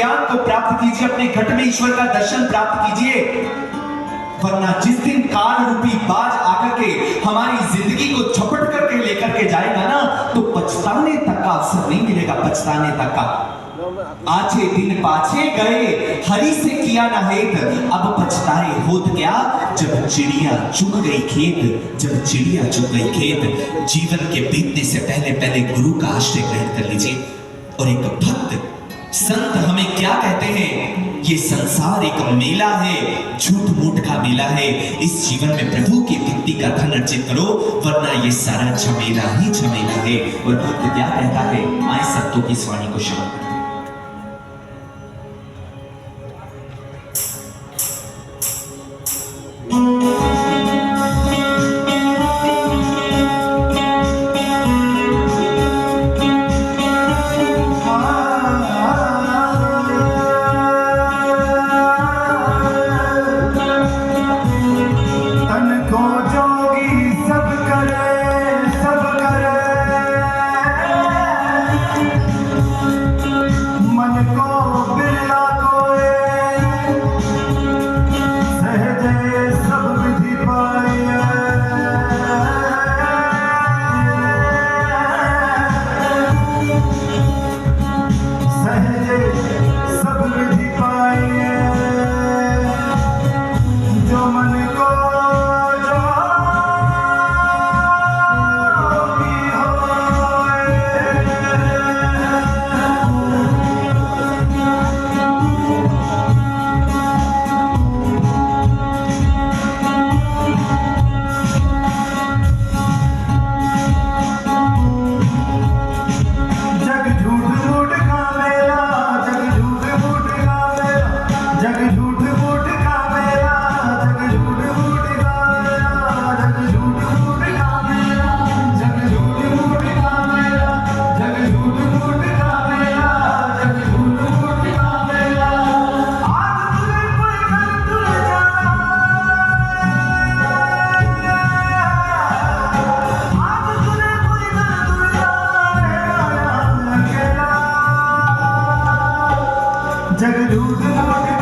ज्ञान को प्राप्त कीजिए, अपने घट में ईश्वर का दर्शन प्राप्त कीजिए। वरना जिस दिन काल रूपी बाज आकर के हमारी ज़िंदगी को झपट करके लेकर के जाएगा ना तो पछताने तक का अवसर नहीं मिलेगा, पछताने तक का। आछे दिन पाछे गए, हरी से किया ना हेत, अब पछताए होत क्या? जब चिड़िया चुग गई खेत, जब चिड़िया चुग गई खेत। जीवन के बीतने से पहले पहले गुरु का आश्रय ग्रहण कर लीजिए, और एक भक्त संत हमें क्या कहते हैं? ये संसार एक मेला है, झूठ मूठ का मेला है। इस जीवन में प्रभु की भक्ति का धन अर्जित करो, वरना ये सारा झमेला ही झमेला है। और भक्त क्या कहता है? आए सत्यों की स्वाणी को श्रवण जग झूठ मूठ